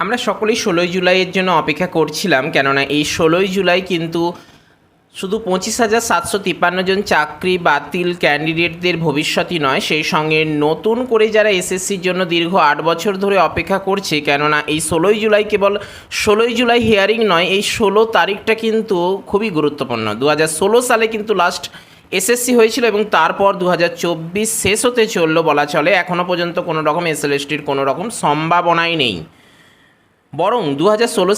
আমরা সকলেই ষোলোই জুলাইয়ের জন্য অপেক্ষা করছিলাম, কেননা এই ষোলোই জুলাই কিন্তু শুধু পঁচিশ হাজার সাতশো তিপ্পান্ন জন চাকরি বাতিল ক্যান্ডিডেটদের ভবিষ্যতই নয়, সেই সঙ্গে নতুন করে যারা এসএসসির জন্য দীর্ঘ আট বছর ধরে অপেক্ষা করছে, কেননা এই ষোলোই জুলাই কেবল ষোলোই জুলাই হিয়ারিং নয়, এই ষোলো তারিখটা কিন্তু খুবই গুরুত্বপূর্ণ। দু হাজার ষোলো সালে কিন্তু লাস্ট এসএসসি হয়েছিল এবং তারপর দু হাজার চব্বিশ শেষ হতে চলল বলা চলে এখনও পর্যন্ত কোনো রকম এসএলএসটির কোনো রকম সম্ভাবনাই নেই। বরং দু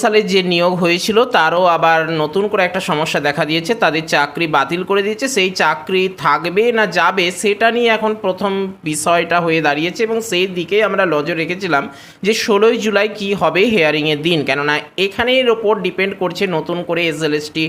সালে যে নিয়োগ হয়েছিল, তারও আবার নতুন করে একটা সমস্যা দেখা দিয়েছে। তাদের চাকরি বাতিল করে দিয়েছে। সেই চাকরি থাকবে না যাবে, সেটা নিয়ে এখন প্রথম বিষয়টা হয়ে দাঁড়িয়েছে এবং সেই দিকেই আমরা নজর রেখেছিলাম যে ষোলোই জুলাই কি হবে হেয়ারিংয়ের দিন। কেননা এখানের ওপর ডিপেন্ড করছে নতুন করে এসএলএসটি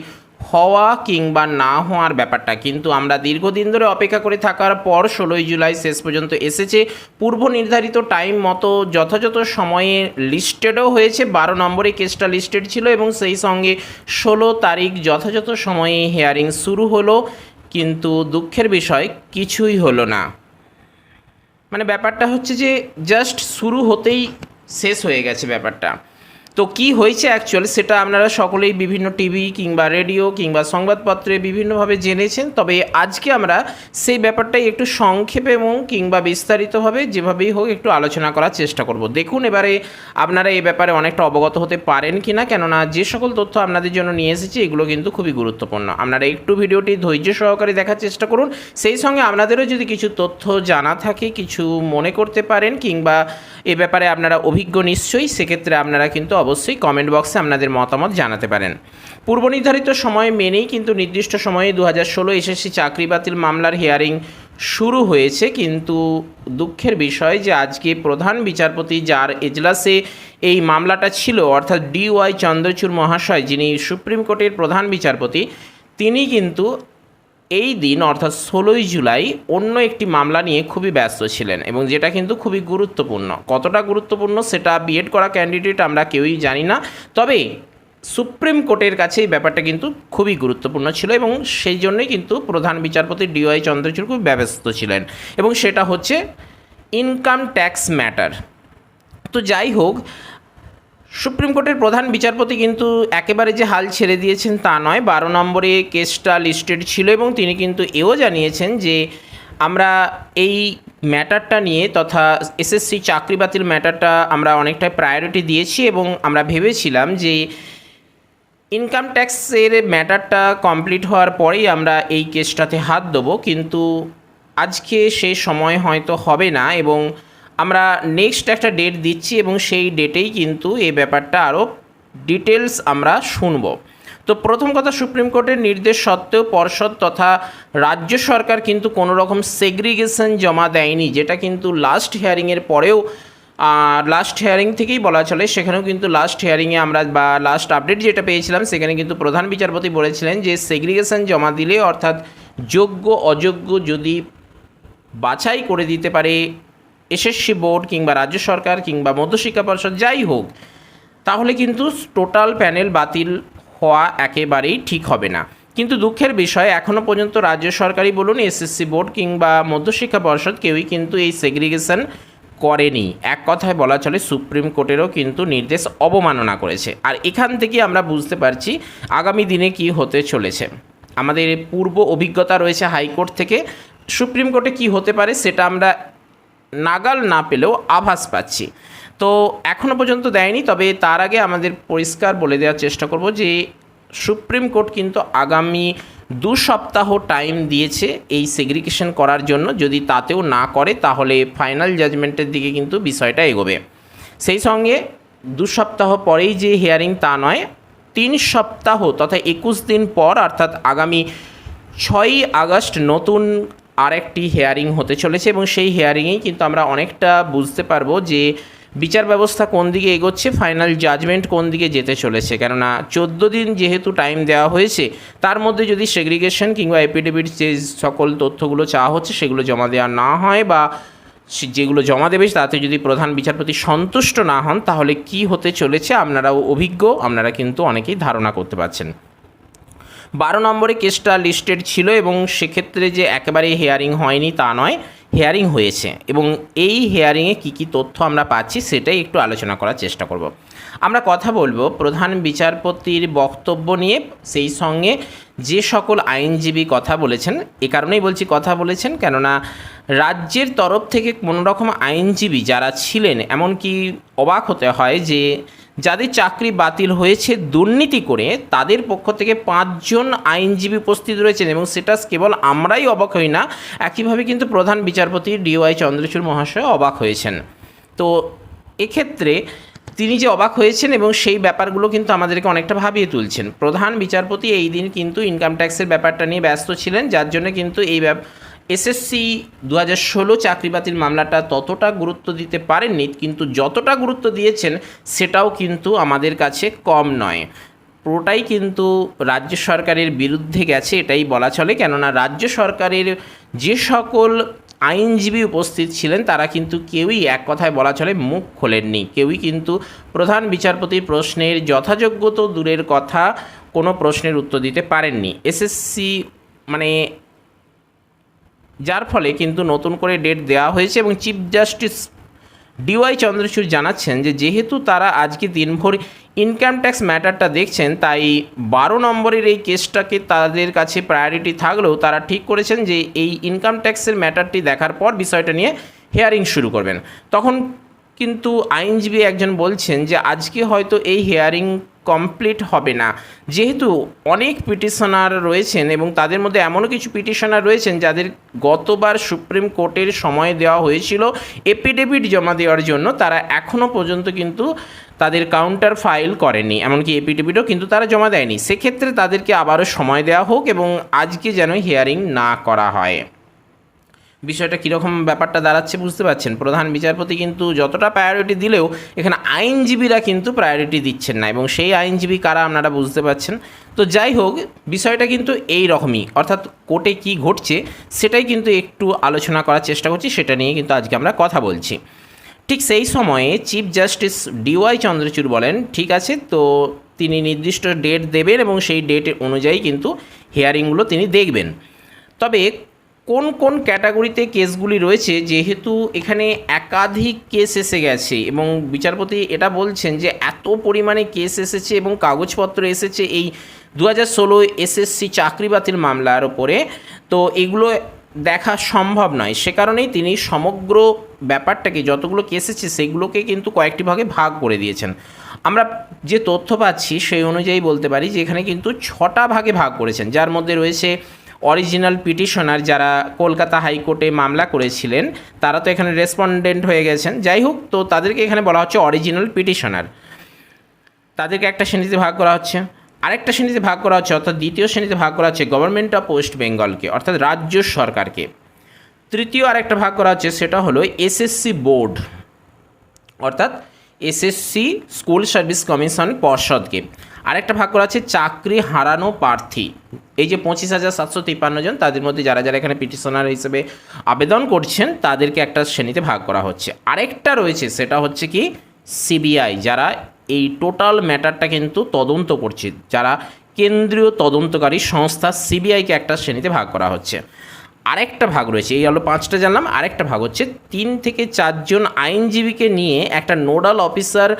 হওয়া কিংবা না হওয়ার ব্যাপারটা। কিন্তু আমরা দীর্ঘদিন ধরে অপেক্ষা করে থাকার পর ষোলোই জুলাই শেষ পর্যন্ত এসেছে। পূর্ব নির্ধারিত টাইম মতো যথাযথ সময়ে লিস্টেডও হয়েছে। বারো নম্বরে কেসটা লিস্টেড ছিল এবং সেই সঙ্গে ষোলো তারিখ যথাযথ সময়ে হেয়ারিং শুরু হলো। কিন্তু দুঃখের বিষয়, কিছুই হলো না। মানে ব্যাপারটা হচ্ছে যে, জাস্ট শুরু হতেই শেষ হয়ে গেছে ব্যাপারটা। তো কি হয়েছে অ্যাকচুয়ালি সেটা আপনারা সকলেই বিভিন্ন টিভি কিংবা রেডিও কিংবা সংবাদপত্রে বিভিন্নভাবে জেনেছেন। তবে আজকে আমরা সেই ব্যাপারটাই একটু সংক্ষেপে এবং কিংবা বিস্তারিতভাবে যেভাবেই হোক একটু আলোচনা করার চেষ্টা করব। দেখুন, এবারে আপনারা এই ব্যাপারে অনেকটা অবগত হতে পারেন কি না কেননা যে সকল তথ্য আপনাদের জন্য নিয়ে এসেছি, এগুলো কিন্তু খুবই গুরুত্বপূর্ণ। আপনারা একটু ভিডিওটি ধৈর্য সহকারে দেখার চেষ্টা করুন। সেই সঙ্গে আপনাদেরও যদি কিছু তথ্য জানা থাকে, কিছু মনে করতে পারেন কিংবা এ ব্যাপারে আপনারা অভিজ্ঞ নিশ্চয়ই, সেক্ষেত্রে আপনারা কিন্তু অবশ্যই কমেন্ট বক্সে আপনাদের মতামত জানাতে পারেন। পূর্ব নির্ধারিত সময় মেনেই কিন্তু নির্দিষ্ট সময়ে দু হাজার ষোলো এসএসসি চাকরি বাতিল মামলার হিয়ারিং শুরু হয়েছে। কিন্তু দুঃখের বিষয় যে আজকে প্রধান বিচারপতি যার এজলাসে এই মামলাটা ছিল, অর্থাৎ ডি ওয়াই চন্দ্রচূড় মহাশয় যিনি সুপ্রিম কোর্টের প্রধান বিচারপতি, তিনি কিন্তু এই দিন, অর্থাৎ ষোলোই জুলাই, অন্য একটি মামলা নিয়ে খুবই ব্যস্ত ছিলেন এবং যেটা কিন্তু খুবই গুরুত্বপূর্ণ। কতটা গুরুত্বপূর্ণ সেটা বিএড করা ক্যান্ডিডেট আমরা কেউই জানি না, তবে সুপ্রিম কোর্টের কাছে এই ব্যাপারটা কিন্তু খুবই গুরুত্বপূর্ণ ছিল এবং সেই জন্যই কিন্তু প্রধান বিচারপতি ডিওয়াই চন্দ্রচূড় খুব ব্যস্ত ছিলেন এবং সেটা হচ্ছে ইনকাম ট্যাক্স ম্যাটার তো যাই হোক সুপ্রিম কোর্টের প্রধান বিচারপতি কিন্তু একেবারে যে হাল ছেড়ে দিয়েছেন তা নয়। বারো নম্বরে কেসটা লিস্টেড ছিল এবং তিনি কিন্তু এও জানিয়েছেন যে আমরা এই ম্যাটারটা নিয়ে তথা এসএসসি চাকরি বাতিল ম্যাটারটা আমরা অনেকটাই প্রায়োরিটি দিয়েছি এবং আমরা ভেবেছিলাম যে ইনকাম ট্যাক্সের ম্যাটারটা কমপ্লিট হওয়ার পরেই আমরা এই কেসটাতে হাত দেবো। কিন্তু আজকে সে সময় হয়তো হবে না এবং আমরা নেক্সট একটা ডেট দিচ্ছি এবং সেই ডেটেই কিন্তু এই ব্যাপারটা আরও ডিটেলস আমরা শুনব। তো প্রথম কথা, সুপ্রিম কোর্টের নির্দেশ সত্ত্বেও পর্ষদ তথা রাজ্য সরকার কিন্তু কোনো রকম সেগ্রিগেশন জমা দেয়নি, যেটা কিন্তু লাস্ট হিয়ারিংয়ের পরেও লাস্ট হিয়ারিং থেকেই বলা চলে। সেখানেও কিন্তু লাস্ট হিয়ারিংয়ে আমরা বা লাস্ট আপডেট যেটা পেয়েছিলাম, সেখানে কিন্তু প্রধান বিচারপতি বলেছিলেন যে সেগ্রিগেশন জমা দিলে অর্থাৎ যোগ্য অযোগ্য যদি বাছাই করে দিতে পারে এসএসসি বোর্ড কিংবা রাজ্য সরকার কিংবা মধ্যশিক্ষা পর্ষদ, যাই হোক, তাহলে কিন্তু টোটাল প্যানেল বাতিল হওয়া একেবারেই ঠিক হবে না। কিন্তু দুঃখের বিষয় এখনও পর্যন্ত রাজ্য সরকারই বলুন, এসএসসি বোর্ড কিংবা মধ্যশিক্ষা পর্ষদ কেউই কিন্তু এই সেগ্রিগেশন করেনি। এক কথায় বলা চলে, সুপ্রিম কোর্টেরও কিন্তু নির্দেশ অবমাননা করেছে। আর এখান থেকে আমরা বুঝতে পারছি আগামী দিনে কি হতে চলেছে। আমাদের পূর্ব অভিজ্ঞতা রয়েছে হাইকোর্ট থেকে। সুপ্রিম কোর্টে কি হতে পারে সেটা আমরা নাগাল না পেলেও আভাস পাচ্ছি। তো এখনও পর্যন্ত দেয়নি, তবে তার আগে আমাদের পরিষ্কার বলে দেওয়ার চেষ্টা করব যে সুপ্রিম কোর্ট কিন্তু আগামী দু সপ্তাহ টাইম দিয়েছে এই সেগ্রিগেশন করার জন্য। যদি তাতেও না করে, তাহলে ফাইনাল জাজমেন্টের দিকে কিন্তু বিষয়টা এগোবে। সেই সঙ্গে দু সপ্তাহ পরেই যে হিয়ারিং তা নয়, তিন সপ্তাহ তথা একুশ দিন পর, অর্থাৎ আগামী ছয়ই আগস্ট নতুন আরেকটি হেয়ারিং হতে চলেছে এবং সেই হেয়ারিংয়েই কিন্তু আমরা অনেকটা বুঝতে পারব যে বিচার ব্যবস্থা কোন দিকে এগোচ্ছে ফাইনাল জাজমেন্ট কোন দিকে যেতে চলেছে। কেননা চোদ্দ দিন যেহেতু টাইম দেওয়া হয়েছে, তার মধ্যে যদি সেগ্রিগেশন কিংবা এপিডেভিট যে সকল তথ্যগুলো চাওয়া হচ্ছে, সেগুলো জমা দেওয়া না হয় বা যেগুলো জমা দেবে, তাতে যদি প্রধান বিচারপতি সন্তুষ্ট না হন, তাহলে কি হতে চলেছে? আপনারাও অভিজ্ঞ, আপনারা কিন্তু অনেকেই ধারণা করতে পারছেন। বারো নম্বরে কেসটা লিস্টেড ছিল এবং সেক্ষেত্রে যে একেবারে হিয়ারিং হয়নি তা নয় হেয়ারিং হয়েছে এবং এই হেয়ারিংয়ে কী কী তথ্য আমরা পাচ্ছি সেটাই একটু আলোচনা করার চেষ্টা করব। আমরা কথা বলব প্রধান বিচারপতির বক্তব্য নিয়ে, সেই সঙ্গে যে সকল আইনজীবী কথা বলেছেন, এ কারণেই বলছি কথা বলেছেন, কেননা রাজ্যের তরফ থেকে কোনো রকম আইনজীবী যারা ছিলেন, এমনকি অবাক হতে হয় যে যাদের চাকরি বাতিল হয়েছে দুর্নীতি করে, তাদের পক্ষ থেকে পাঁচজন আইনজীবী উপস্থিত রয়েছেন এবং সেটা কেবল আমরাই অবাক হই না, একইভাবে কিন্তু প্রধান বিচারপতি ডিওয়াই চন্দ্রচূড় মহাশয় অবাক হয়েছেন। তো এক্ষেত্রে তিনি যে অবাক হয়েছেন এবং সেই ব্যাপারগুলো কিন্তু আমাদেরকে অনেকটা ভাবিয়ে তুলছেন। প্রধান বিচারপতি এই দিন কিন্তু ইনকাম ট্যাক্সের ব্যাপারটা নিয়ে ব্যস্ত ছিলেন, যার জন্য কিন্তু এই এসএসসি দু হাজার ষোলো চাকরি বাতিল মামলাটা ততটা গুরুত্ব দিতে পারেননি, কিন্তু যতটা গুরুত্ব দিয়েছেন সেটাও কিন্তু আমাদের কাছে কম নয়। পুরোটাই কিন্তু রাজ্য সরকারের বিরুদ্ধে গেছে, এটাই বলা চলে। কেননা রাজ্য সরকারের যে সকল আইনজীবী উপস্থিত ছিলেন, তারা কিন্তু কেউই এক কথায় বলা চলে মুখ খোলেননি। কেউই কিন্তু প্রধান বিচারপতির প্রশ্নের যথাযোগ্য তো দূরের কথা কোনো প্রশ্নের উত্তর দিতে পারেননি। এসএসসি মানে যার ফলে কিন্তু নতুন করে ডেট দেওয়া হয়েছে এবং চিফ জাস্টিস ডিওয়াই চন্দ্রচূড় জানাচ্ছেন যে যেহেতু তারা আজকে দিনভর ইনকাম ট্যাক্স ম্যাটারটা দেখছেন, তাই বারো নম্বরের এই কেসটাকে তাদের কাছে প্রায়োরিটি থাকলেও তারা ঠিক করেছেন যে এই ইনকাম ট্যাক্সের ম্যাটারটি দেখার পর বিষয়টা নিয়ে হিয়ারিং শুরু করবেন। তখন কিন্তু আইনজীবী একজন বলছেন যে আজকে হয়তো এই হিয়ারিং কমপ্লিট হবে না। যেহেতু অনেক পিটিশনার রয়েছেন এবং তাদের মধ্যে এমনও কিছু পিটিশনার রয়েছেন যাদের গতবার সুপ্রিম কোর্টের সময় দেওয়া হয়েছিল এপিডেভিট জমা দেওয়ার জন্য তারা এখনও পর্যন্ত কিন্তু তাদের কাউন্টার ফাইল করেনি এমনকি এপিডেভিটও কিন্তু তারা জমা দেয়নি। সেক্ষেত্রে তাদেরকে আবারও সময় দেওয়া হোক এবং আজকে যেন হিয়ারিং না করা হয়। বিষয়টা কীরকম ব্যাপারটা দাঁড়াচ্ছে বুঝতে পারছেন? প্রধান বিচারপতি কিন্তু যতটা প্রায়োরিটি দিলেও এখানে আইনজীবীরা কিন্তু প্রায়োরিটি দিচ্ছেন না এবং সেই আইনজীবী কারা আপনারা বুঝতে পারছেন? তো যাই হোক, বিষয়টা কিন্তু এই রকমই অর্থাৎ কোর্টে কি ঘটছে সেটাই কিন্তু একটু আলোচনা করার চেষ্টা করছি, সেটা নিয়ে কিন্তু আজকে আমরা কথা বলছি। ঠিক সেই সময়ে চিফ জাস্টিস ডিওয়াই চন্দ্রচূড় বলেন, ঠিক আছে, তো তিনি নির্দিষ্ট ডেট দেবেন এবং সেই ডেট অনুযায়ী কিন্তু হিয়ারিংগুলো তিনি দেখবেন। তবে কোন কোন ক্যাটাগরিতে কেসগুলি রয়েছে? যেহেতু এখানে একাধিক কেস এসে গেছে এবং বিচারপতি এটা বলছেন যে এত পরিমাণে কেস এসেছে এবং কাগজপত্র এসেছে এই দু হাজার ষোলো এসএসসি চাকরি বাতিল মামলার ওপরে তো এগুলো দেখা সম্ভব নয়। সে কারণেই তিনি সমগ্র ব্যাপারটাকে যতগুলো কেস এসেছে সেগুলোকে কিন্তু কয়েকটি ভাগে ভাগ করে দিয়েছেন। আমরা যে তথ্য পাচ্ছি সেই অনুযায়ী বলতে পারি যে এখানে কিন্তু ছটা ভাগে ভাগ করেছেন। যার মধ্যে রয়েছে অরিজিনাল পিটিশনার যারা কলকাতা হাইকোর্টে মামলা করেছিলেন, তারা তো এখানে রেসপন্ডেন্ট হয়ে গেছেন। যাই হোক, তো তাদেরকে এখানে বলা হচ্ছে অরিজিনাল পিটিশনার। তাদেরকে একটা শ্রেণীতে ভাগ করা হচ্ছে। আরেকটা শ্রেণীতে ভাগ করা হচ্ছে, অর্থাৎ দ্বিতীয় শ্রেণীতে ভাগ করা হচ্ছে গভর্নমেন্ট অফ ওয়েস্ট বেঙ্গলকে অর্থাৎ রাজ্য সরকারকে। তৃতীয় আরেকটা ভাগ করা হচ্ছে, সেটা হলো এসএসসি বোর্ড অর্থাৎ এসএসসি স্কুল সার্ভিস কমিশন পর্ষদকে। আরেকটা ভাগ করা আছে, চাকরি হারানো প্রার্থী। এই যে পঁচিশ হাজার সাতশো তিপ্পান্ন জন, তাদের মধ্যে যারা যারা এখানে পিটিশনার হিসেবে আবেদন করছেন, তাদেরকে একটা শ্রেণীতে ভাগ করা হচ্ছে। আরেকটা রয়েছে, সেটা হচ্ছে কি, সিবিআই, যারা এই টোটাল ম্যাটারটা কিন্তু তদন্ত করছে। যারা কেন্দ্রীয় তদন্তকারী সংস্থা, সিবিআইকে একটা শ্রেণীতে ভাগ করা হচ্ছে। আরেকটা ভাগ রয়েছে, এই হলো পাঁচটা জানলাম। আরেকটা ভাগ হচ্ছে, তিন থেকে চারজন আইনজীবীকে নিয়ে একটা নোডাল অফিসার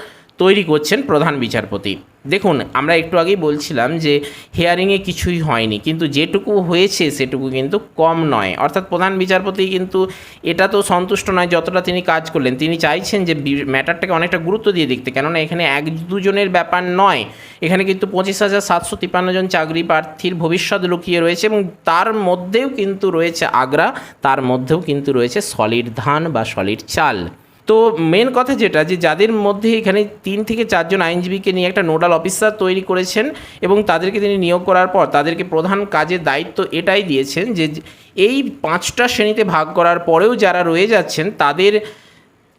তৈরি করছেন প্রধান বিচারপতি। দেখুন, আমরা একটু আগেই বলছিলাম যে হিয়ারিংয়ে কিছুই হয়নি, কিন্তু যেটুকু হয়েছে সেটুকু কিন্তু কম নয়। অর্থাৎ প্রধান বিচারপতি কিন্তু এটা তো সন্তুষ্ট নয় যতটা তিনি কাজ করলেন। তিনি চাইছেন যে ম্যাটারটাকে অনেকটা গুরুত্ব দিয়ে দেখতে, কেননা এখানে এক দুজনের ব্যাপার নয়। এখানে কিন্তু পঁচিশ হাজার সাতশো তিপ্পান্ন জন চাকরি প্রার্থীর ভবিষ্যৎ লুকিয়ে রয়েছে এবং তার মধ্যেও কিন্তু রয়েছে আগ্রা, তার মধ্যেও কিন্তু রয়েছে সলিড ধান বা সলিড চাল। তো মেন কথা যেটা যে যাদের মধ্যে এখানে তিন থেকে চারজন আইনজীবীকে নিয়ে একটা নোডাল অফিসার তৈরি করেছেন এবং তাদেরকে তিনি নিয়োগ করার পর তাদেরকে প্রধান কাজের দায়িত্ব এটাই দিয়েছেন যে এই পাঁচটা শ্রেণীতে ভাগ করার পরেও যারা রয়ে যাচ্ছেন, তাদের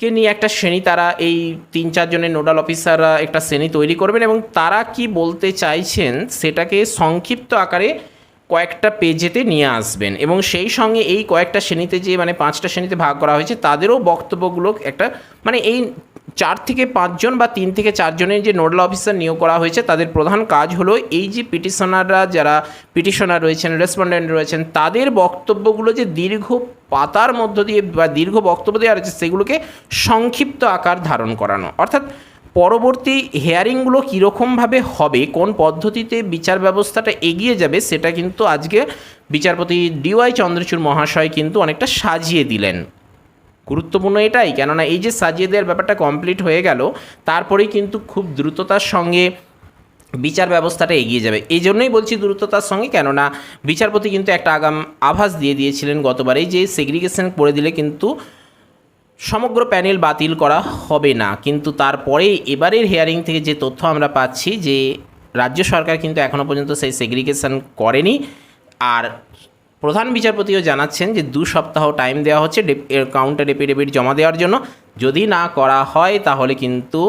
কে নিয়ে একটা শ্রেণি তারা এই তিন চারজনের নোডাল অফিসাররা একটা শ্রেণি তৈরি করবেন এবং তারা কি বলতে চাইছেন সেটাকে সংক্ষিপ্ত আকারে কয়েকটা পেজেতে নিয়ে আসবেন এবং সেই সঙ্গে এই কয়েকটা শ্রেণীতে যে মানে পাঁচটা শ্রেণীতে ভাগ করা হয়েছে, তাদেরও বক্তব্যগুলো একটা মানে এই চার থেকে পাঁচজন বা তিন থেকে চারজনের যে নোডাল অফিসার নিয়োগ করা হয়েছে, তাদের প্রধান কাজ হলো এই যে পিটিশনাররা যারা, পিটিশনার রয়েছেন, রেসপন্ডেন্ট রয়েছেন, তাদের বক্তব্যগুলো যে দীর্ঘ পাতার মধ্য দিয়ে বা দীর্ঘ বক্তব্য দেওয়া রয়েছে, সেগুলোকে সংক্ষিপ্ত আকার ধারণ করানো। অর্থাৎ পরবর্তী হেয়ারিংগুলো কীরকমভাবে হবে, কোন পদ্ধতিতে বিচার ব্যবস্থাটা এগিয়ে যাবে, সেটা কিন্তু আজকে বিচারপতি ডিওয়াই চন্দ্রচূড় মহাশয় কিন্তু অনেকটা সাজিয়ে দিলেন। গুরুত্বপূর্ণ এটাই, কেননা এই যে সাজিয়ে দেওয়ার ব্যাপারটা কমপ্লিট হয়ে গেল, তারপরেই কিন্তু খুব দ্রুততার সঙ্গে বিচার ব্যবস্থাটা এগিয়ে যাবে। এই জন্যই বলছি দ্রুততার সঙ্গে, কেননা বিচারপতি কিন্তু একটা আগাম আভাস দিয়ে দিয়েছিলেন গতবারেই যে সেগ্রিগেশন করে দিলে কিন্তু সমগ্র প্যানেল বাতিল করা হবে না, কিন্তু তারপরে এবারের হিয়ারিং থেকে যে তথ্য আমরা পাচ্ছি যে রাজ্য সরকার কিন্তু এখনও পর্যন্ত সেই সেগ্রিগেশন করেনি। আর প্রধান বিচারপতিও জানাচ্ছেন যে দু সপ্তাহ টাইম দেওয়া হচ্ছে কাউন্টার এপিডেভিট জমা দেওয়ার জন্য। যদি না করা হয় তাহলে কিন্তু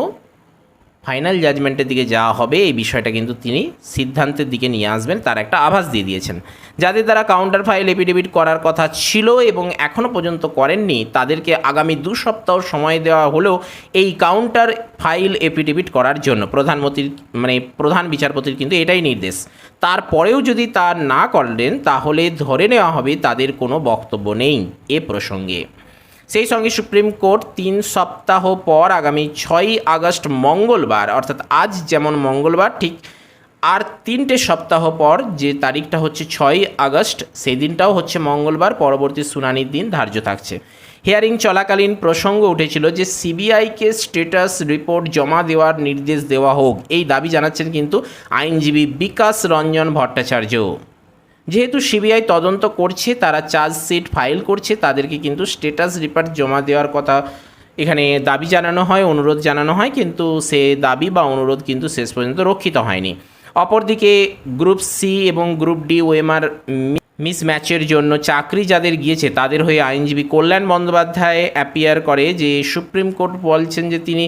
ফাইনাল জাজমেন্টের দিকে যাওয়া হবে, এই বিষয়টা কিন্তু তিনি সিদ্ধান্তের দিকে নিয়ে আসবেন, তার একটা আভাস দিয়ে দিয়েছেন। যাদের দ্বারা কাউন্টার ফাইল এপিডেভিট করার কথা ছিল এবং এখনও পর্যন্ত করেননি, তাদেরকে আগামী দু সপ্তাহ সময় দেওয়া হলেও এই কাউন্টার ফাইল এপিডেভিট করার জন্য। প্রধানমন্ত্রীর মানে প্রধান বিচারপতির কিন্তু এটাই নির্দেশ। তারপরেও যদি তা না করলেন, তাহলে ধরে নেওয়া হবে তাদের কোনো বক্তব্য নেই এ প্রসঙ্গে। সেই সঙ্গে সুপ্রিম কোর্ট তিন সপ্তাহ পর আগামী ছয়ই আগস্ট মঙ্গলবার, অর্থাৎ আজ যেমন মঙ্গলবার, ঠিক আর তিনটে সপ্তাহ পর যে তারিখটা হচ্ছে ছয়ই আগস্ট, সেই দিনটাও হচ্ছে মঙ্গলবার, পরবর্তী শুনানির দিন ধার্য থাকছে। হিয়ারিং চলাকালীন প্রসঙ্গ উঠেছিল যে সিবিআইকে স্টেটাস রিপোর্ট জমা দেওয়ার নির্দেশ দেওয়া হোক, এই দাবি জানাচ্ছেন কিন্তু আইনজীবী বিকাশ রঞ্জন ভট্টাচার্য যেহেতু সিবিআই তদন্ত করছে, তারা চার্জশিট ফাইল করছে, তাদেরকে কিন্তু স্টেটাস রিপোর্ট জমা দেওয়ার কথা এখানে দাবি জানানো হয়, অনুরোধ জানানো হয়, কিন্তু সে দাবি বা অনুরোধ কিন্তু শেষ পর্যন্ত রক্ষিত হয়নি। অপরদিকে গ্রুপ সি এবং গ্রুপ ডি ওএমআর মিস ম্যাচের জন্য চাকরি যাদের গিয়েছে, তাদের হয়ে আইনজীবী কল্যাণ বন্দ্যোপাধ্যায় অ্যাপিয়ার করে যে সুপ্রিম কোর্ট বলছেন যে তিনি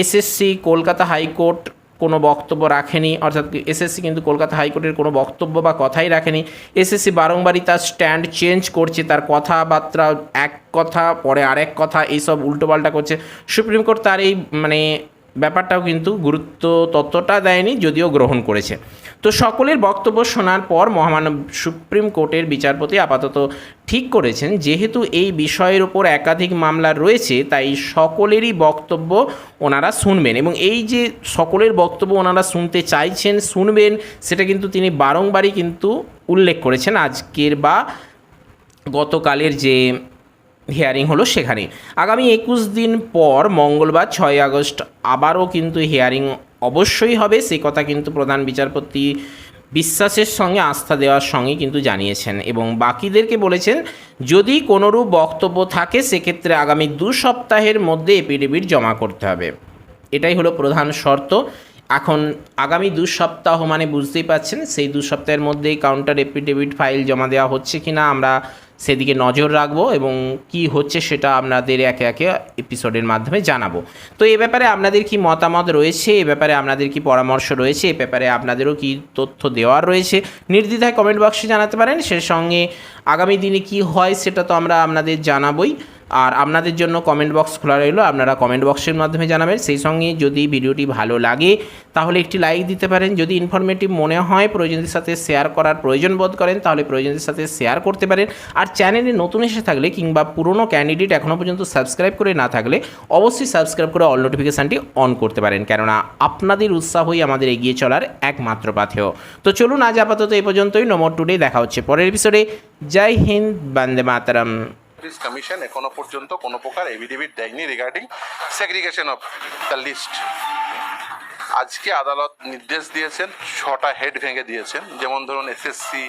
এসএসসি কলকাতা হাইকোর্ট কোনো বক্তব্য রাখেনি, অর্থাৎ এসএসসি কিন্তু কলকাতা হাইকোর্টের কোনো বক্তব্য বা কথাই রাখেনি। এসএসসি বারংবারই তার স্ট্যান্ড চেঞ্জ করছে, তার কথাবার্তা এক কথা, পরে আরেক কথা, এইসব উল্টোপাল্টা করছে। সুপ্রিম কোর্ট তার এই মানে ব্যাপারটাও কিন্তু গুরুত্ব ততটা দেয়নি, যদিও গ্রহণ করেছে। তো সকলের বক্তব্য শোনার পর মহামানব সুপ্রিম কোর্টের বিচারপতি আপাতত ঠিক করেছেন, যেহেতু এই বিষয়ের ওপর একাধিক মামলা রয়েছে, তাই সকলেরই বক্তব্য ওনারা শুনবেন এবং এই যে সকলের বক্তব্য ওনারা শুনতে চাইছেন, শুনবেন, সেটা কিন্তু তিনি বারংবারই কিন্তু উল্লেখ করেছেন। আজকের বা গতকালের যে হিয়ারিং হলো সেখানে। আগামী একুশ দিন পর, মঙ্গলবার ছয় আগস্ট আবারও কিন্তু হিয়ারিং অবশ্যই হবে। সে কথা কিন্তু প্রধান বিচারপতি বিশ্বাসের সঙ্গে আস্থা দেওয়ার সঙ্গে কিন্তু জানিয়েছেন এবং বাকিদেরকে বলেছেন, যদি কোনোরূপ বক্তব্য থাকে, সেক্ষেত্রে আগামী দু সপ্তাহের মধ্যে এপিডেভিট জমা করতে হবে। এটাই হলো প্রধান শর্ত। এখন আগামী দু সপ্তাহ মানে বুঝতেই পাচ্ছেন সেই দু সপ্তাহের মধ্যেই কাউন্টার এপিডেভিট ফাইল জমা দেওয়া হচ্ছে কি না আমরা সেদিকে নজর রাখব এবং কি হচ্ছে সেটা আপনাদের একে একে এপিসোডের মাধ্যমে জানাব। তো এ ব্যাপারে আপনাদের কি মতামত রয়েছে? এ ব্যাপারে আপনাদের কি পরামর্শ রয়েছে? এ ব্যাপারে আপনাদেরও কি তথ্য দেওয়ার রয়েছে? নির্দ্বিধায় কমেন্ট বক্সে জানাতে পারেন। সে সঙ্গে আগামী দিনে কি হয় সেটা তো আমরা আপনাদের জানাবই। আর আপনাদের জন্য কমেন্ট বক্স খোলা রইল, আপনারা কমেন্ট বক্সের মাধ্যমে জানাবেন। সেই সঙ্গে যদি ভিডিওটি ভালো লাগে, তাহলে একটি লাইক দিতে পারেন। যদি ইনফরমেটিভ মনে হয়, প্রয়োজনদের সাথে শেয়ার করার প্রয়োজন বোধ করেন, তাহলে প্রয়োজনদের সাথে শেয়ার করতে পারেন। আর চ্যানেলে নতুন এসে থাকলে কিংবা পুরনো ক্যান্ডিডেট এখনও পর্যন্ত সাবস্ক্রাইব করে না থাকলে, অবশ্যই সাবস্ক্রাইব করে অল নোটিফিকেশানটি অন করতে পারেন। কেননা আপনাদের উৎসাহই আমাদের এগিয়ে চলার একমাত্র পাথেয়। তো চলুন আজ আপাতত এই পর্যন্তই। নমর টুডে দেখা হচ্ছে পরের এপিসোডে জয় হিন্দ, বন্দে মাতারাম। পুলিশ কমিশন এখনও পর্যন্ত কোনো প্রকার এভিডেভিট দেয়নি regarding segregation of the list আজকে আদালত নির্দেশ দিয়েছেন, ছটা হেড ভেঙে দিয়েছেন। যেমন ধরুন SSC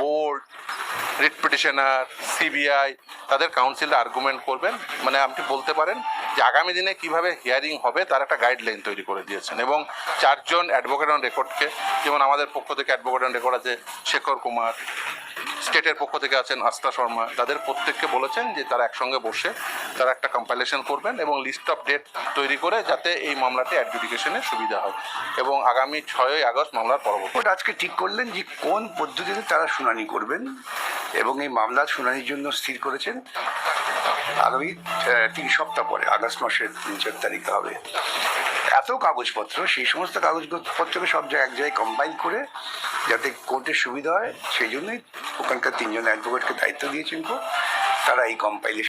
board writ petitioner CBI তাদের কাউন্সিলে আর্গুমেন্ট করবেন। মানে আপনি বলতে পারেন যে আগামী দিনে কীভাবে হিয়ারিং হবে, তার একটা গাইডলাইন তৈরি করে দিয়েছেন। এবং চারজন অ্যাডভোকেট অন রেকর্ডকে যেমন আমাদের পক্ষ থেকে অ্যাডভোকেট অন রেকর্ড আছে শেখর কুমার স্টেটের পক্ষ থেকে আছেন আস্থা শর্মা। তাদের প্রত্যেককে বলেছেন যে তারা একসঙ্গে বসে তারা একটা কম্পাইলেশন করবেন এবং লিস্ট অফ ডেট তৈরি করে যাতে এই মামলাটি অ্যাডজুডিকেশনে সুবিধা হয় এবং আগামী ছয়ই আগস্ট মামলার পরবর্তী আজকে ঠিক করলেন যে কোন পদ্ধতিতে তারা শুনানি করবেন এবং এই মামলার শুনানির জন্য স্থির করেছেন আগামী তিন সপ্তাহ পরে, আগস্ট মাসের তিন চার তারিখে হবে। এত কাগজপত্র, সেই সমস্ত কাগজপত্রকে সব জায়গায় এক জায়গায় কম্বাইন করে যাতে কোর্টের সুবিধা হয়, সেই জন্যই ওখানকার তিনজন অ্যাডভোকেটকে দায়িত্ব দিয়েছেন তারা এই কম্পাইলেশন